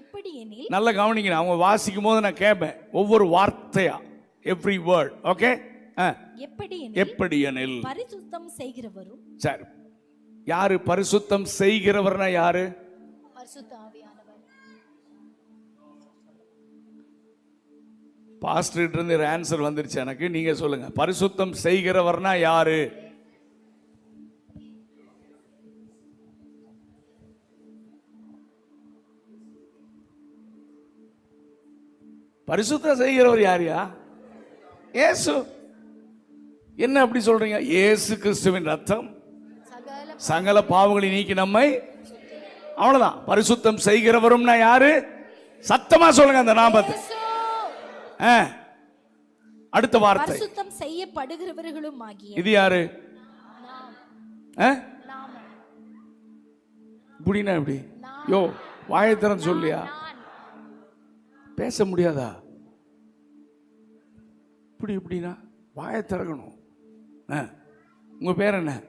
எப்படி எனில் நல்ல கவனிக்கணும் அவங்க வாசிக்கும் போது நான் கேட்பேன் ஒவ்வொரு வார்த்தையா? எவ்ரி வேர்ட் ஓகே எப்படி எப்படி எனில் பரிசுத்தம் செய்கிறவரும் சரி. யாரு பரிசுத்தம் செய்கிறவர்னா யாரு? பரிசுத்த ஆவியானவர். பாஸ்டர் இருந்து ஆன்சர் வந்துருச்சு எனக்கு. நீங்க சொல்லுங்க. பரிசுத்தம் செய்கிறவர்னா யாரு? பரிசுத்தம் செய்கிறவர் யாரியா இயேசு என்ன அப்படி சொல்றீங்க? இயேசு கிறிஸ்துவின் ரத்தம். சகல பாவங்களை நீக்கி நம்மை அவ்வளவுதான். பரிசுத்தம் செய்கிறவரும்னா யாரு? சத்தமா சொல்லுங்க அந்த நாமத்தை. அடுத்த வார்த்தை. பரிசுத்தம் செய்யப்படுகிறவர்களும் ஆகிய இது யாரு? இப்படின்னா எப்படி? யோ வாயத்திறன் சொல்லியா? பேச முடியாதா? இப்படி இப்படின்னா வாயை திறக்கணும். ஆ. உங்கள் பேர் என்ன?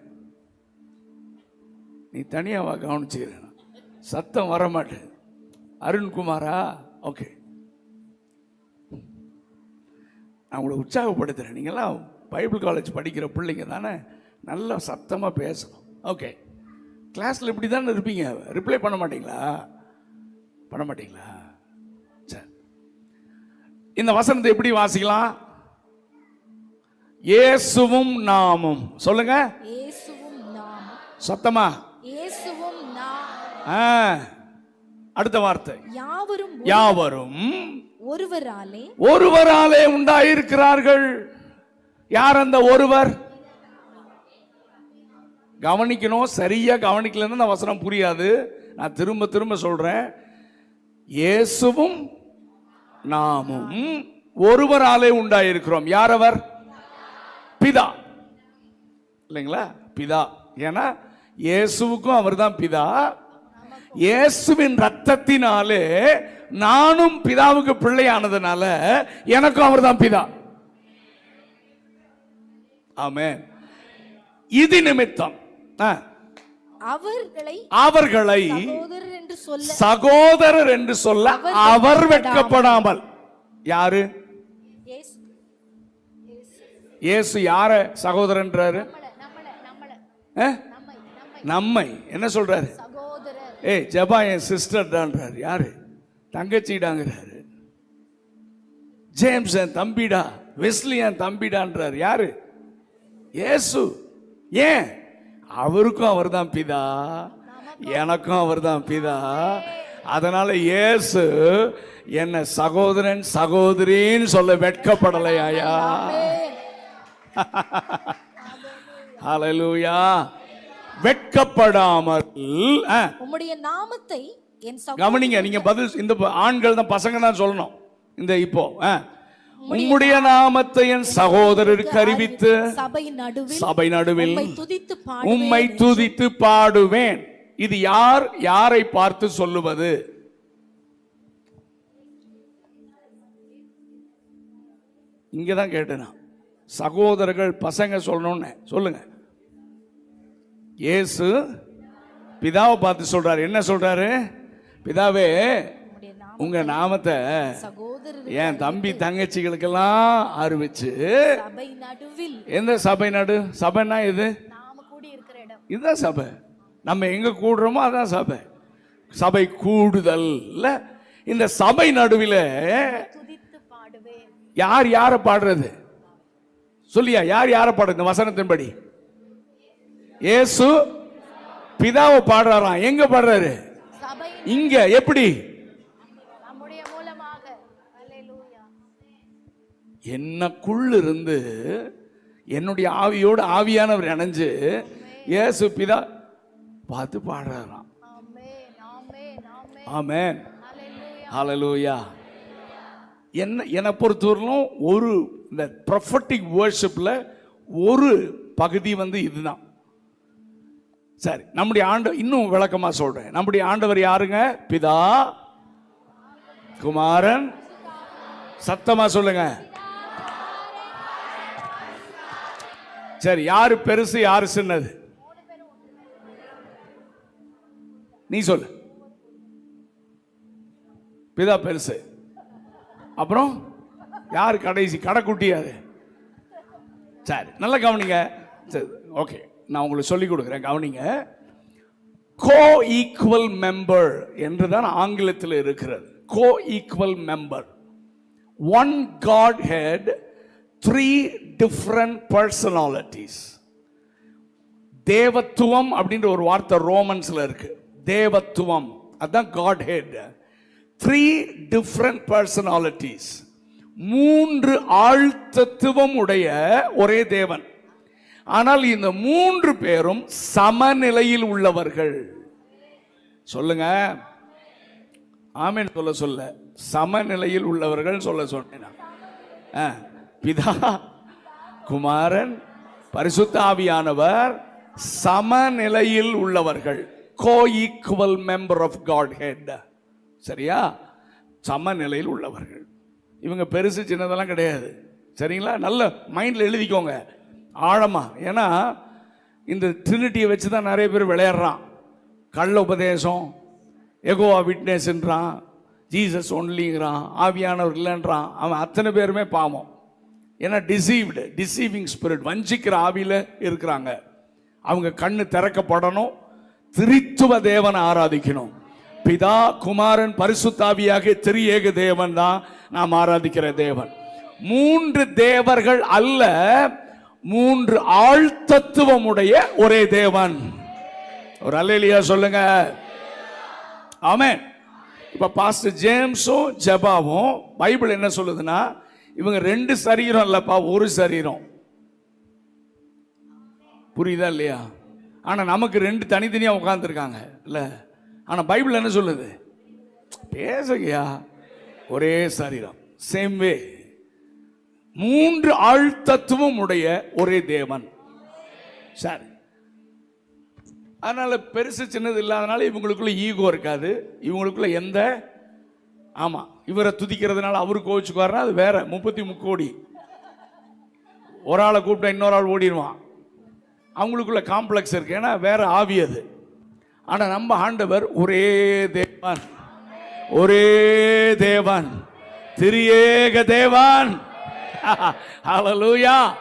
நீ தனியாக வா கவனிச்சுக்கிறேன் சத்தம் வரமாட்டேன். அருண்குமாரா? ஓகே. நான் உங்களை உற்சாகப்படுத்துகிறேன் நீங்களாம் பைபிள் காலேஜ் படிக்கிற பிள்ளைங்க தானே? நல்லா சத்தமாக பேசணும். ஓகே. கிளாஸில் இப்படி தானே இருப்பீங்க? ரிப்ளை பண்ண மாட்டீங்களா? பண்ண மாட்டீங்களா? இந்த வசனத்தை எப்படி வாசிக்கலாம்? இயேசுவும் நாமும். சொல்லுங்க. சத்தமா. அடுத்த வார்த்தை. யாவரும் யாவரும் ஒருவராலே ஒருவராலே உண்டாயிருக்கிறார்கள். யார் அந்த ஒருவர்? கவனிக்கணும் சரியா கவனிக்கலன்னா இந்த வசனம் புரியாது. நான் திரும்ப திரும்ப சொல்றேன். இயேசுவும் நாமும் ஒருவராலே உண்டாயிருக்கிறோம். யார் அவர் பிதா. இல்லைங்களா? பிதா. ஏன்னா இயேசுவுக்கும் அவர்தான் பிதா. இயேசுவின் ரத்தத்தினாலே நானும் பிதாவுக்கு பிள்ளையானதுனால எனக்கும் அவர்தான் பிதா. ஆமென். இது நிமித்தம். ஆ, அவர்களை அவர்களை சகோதரர் என்று சொல்ல அவர் வெட்கப்படாமல். யாரு? இயேசு. யார சகோதரன்றாரு? நம்மை என்ன சொல்றாரு? ஏய் ஜபா என் சிஸ்டர் தான்றாரு. யாரு? தங்கச்சிடாங்கிறாரு. ஜேம்ஸ் என் தம்பிடா. வெஸ்லி என் தம்பிடான்றாரு. யாரு? இயேசு. ஏன்? அவருக்கும் அவர்தான் பிதா. எனக்கும் அவர்தான் பிதா. அதனால இயேசு என்ன சகோதரன் சகோதரின்னு சொல்ல வெட்கப்படலையாயா ஹalleluya. வெட்கப்படாமல் உம்முடைய நாமத்தை கவனிங்க நீங்க பதில் இந்த ஆண்கள் தான் பசங்க தான் சொல்லணும். இந்த இப்போ ஆ. உம்முடைய நாமத்தை என் சகோதரருக்கு அறிவித்து சபை நடுவில் உம்மை துதித்து பாடுவேன் இது யார் யாரை பார்த்து சொல்லுவது? இங்க தான் கேட்டேன். சகோதரர்கள் பசங்க சொல்லணும்னு. சொல்லுங்க. இயேசு பிதாவை பார்த்து சொல்றாரு. என்ன சொல்றாரு? பிதாவே உங்க நாமத்தை என் தம்பி தங்கச்சிகளுக்கெல்லாம் அறிவிச்சு எந்த சபை நடு? சபைன்னா இது இதுதான் சபை. நம்ம எங்க கூடுறோமோ அதான் சபை. சபை கூடுதல் இந்த சபை நடுவில் யார் யாரை பாடுறது? சொல்லியா யார் யாரை பாடுறது இந்த வசனத்தின்படி. இயேசு பிதாவை பாடுறாராம். எங்க பாடுறாரு? இங்க. எப்படி? என்னக்குள்ள இருந்து என்னுடைய ஆவியோடு ஆவியானவர் இணைஞ்சு இயேசு பிதா பார்த்து பாடுறாராம். ஆமென் ஹalleluya. என்ன என்னை பொறுத்தவரையிலும் ஒரு இந்த ப்ரொஃபட்டிக் வேர்ஷிப்பில் ஒரு பகுதி வந்து இதுதான். சரி நம்முடைய ஆண்டு இன்னும் விளக்கமா சொல்றேன். நம்முடைய ஆண்டவர் யாருங்க? பிதா குமாரன். சத்தமா சொல்லுங்க. சரி யாரு பெருசு யாரு சின்னது? நீ சொல்லு. பிதா பெருசு. அப்புறம் யார் கடைசி? கடைக்குட்டி அது சரி நல்லா கவனிங்க. சரி ஓகே நான் உங்களுக்கு சொல்லிக் கொடுக்குறேன் கவனிங்க. கோ ஈக்குவல் மெம்பர் என்று தான் ஆங்கிலத்தில் இருக்கிறது. Coequal member one godhead three different personalities தேவத்துவம் அப்படின்ற ஒரு வார்த்தை ரோமன்ஸில் இருக்கு. தேவத்துவம். அதுதான் godhead three different personalities மூன்று ஆழ்த்தத்துவம் உடைய ஒரே தேவன். ஆனால் இந்த மூன்று பேரும் சமநிலையில் உள்ளவர்கள். சொல்லுங்க. ஆமேன் சொல்ல சொல்ல. சமநிலையில் உள்ளவர்கள் சொல்ல சொன்னேன் ஆ, பிதா குமாரன் பரிசுத்த ஆவியானவர் சமநிலையில் உள்ளவர்கள். Coequal member of godhead சரியா? சமநிலையில் உள்ளவர்கள். இவங்க பெருசு சின்னதெல்லாம் கிடையாது. சரிங்களா? நல்ல மைண்டில் எழுதிக்கோங்க. ஆழமாக ஏன்னா இந்த ட்ரினிட்டியை வச்சு தான் நிறைய பேர் விளையாடுறான். கள்ள உபதேசம் எகோவா விட்னஸ்ன்றான் ஜீசஸ் ஒன்லிங்கிறான் ஆவியானவர் இல்லைன்றான். அவன் அத்தனை பேருமே பாவம். ஏன்னா டிசீவ்டு டிசீவிங் ஸ்பிரிட் வஞ்சிக்கிற ஆவியில் இருக்கிறாங்க. அவங்க கண்ணு திறக்கப்படணும். திரித்துவ தேவனை ஆராதிக்கணும். பிதா குமாரன் பரிசுத்தாவியாக திரியேக தேவன் தான் நாம் ஆராதிக்கிற தேவன். மூன்று தேவர்கள் அல்ல மூன்று ஆழ்த்தத்துவமுடைய ஒரே தேவன். ஒரு அல்லேலியா சொல்லுங்க. ஆமேன். இப்ப பாஸ்டர் ஜேம்ஸும் ஜெபாவும் பைபிள் என்ன சொல்லுதுன்னா இவங்க ரெண்டு சரீரம் இல்லப்பா ஒரு சரீரம். புரியுதா இல்லையா? ஆனா நமக்கு ரெண்டு தனித்தனியா உட்கார்ந்துருக்காங்க. இல்ல? ஆனா பைபிள் என்ன சொல்லுது? பேசுகையா? ஒரே சரீரம். சேம் வே மூன்று ஆழ்த்தத்துவம் உடைய ஒரே தேவன். சார். அதனால பெருசு சின்னது இல்லாதனால இவங்களுக்குள்ள ஈகோ இருக்காது. இவங்களுக்குள்ள எந்த ஆமாம் இவரை துதிக்கிறதுனால அவரு கோவிச்சுக்குவாருன்னா அது வேற முப்பத்தி முக்கோடி. ஒரு ஆளை கூப்பிட்டா இன்னொரு ஆள் ஓடிடுவான். அவங்களுக்குள்ள காம்ப்ளெக்ஸ் இருக்கு ஏன்னா வேற ஆவி அது. ஆனால் நம்ம ஆண்டவர் ஒரே தேவன். ஒரே தேவன். திரியேக தேவான். ஹalleluya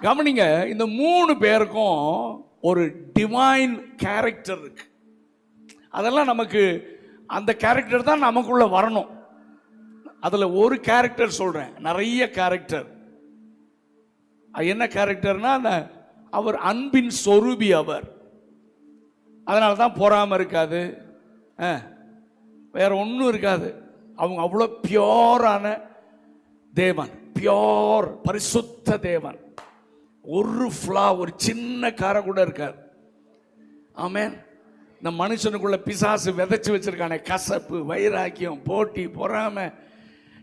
கவனிங்க இந்த மூணு பேருக்கும் ஒரு டிவைன் கேரக்டர் இருக்கு. அதெல்லாம் நமக்கு அந்த கேரக்டர் தான் நமக்குள்ள வரணும். அதில் ஒரு கேரக்டர் சொல்கிறேன் நிறைய கேரக்டர் என்ன கேரக்டர்னா அந்த அவர் அன்பின் சொரூபி அவர். அதனால தான் பொறாமல் இருக்காது. ஆ, வேற ஒன்றும் இருக்காது. அவங்க அவ்வளோ பியோரான தேவன். பியோர் பரிசுத்த தேவன். ஒரு ஃப்ளா ஒரு சின்ன காரை கூட இருக்காது ஆமேன் இந்த மனுஷனுக்குள்ள பிசாசு விதைச்சி வச்சிருக்கானே. கசப்பு வைராக்கியம் போட்டி பொறாமை.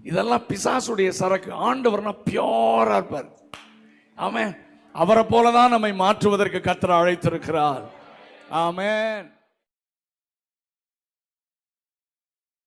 இதெல்லாம் பிசாசுடைய சரக்கு. ஆண்டவர்னா பியோராக இருப்பார். ஆமேன். அவரை போல தான் நம்மை மாற்றுவதற்கு கத்தரை அழைத்திருக்கிறார். ஆமேன்.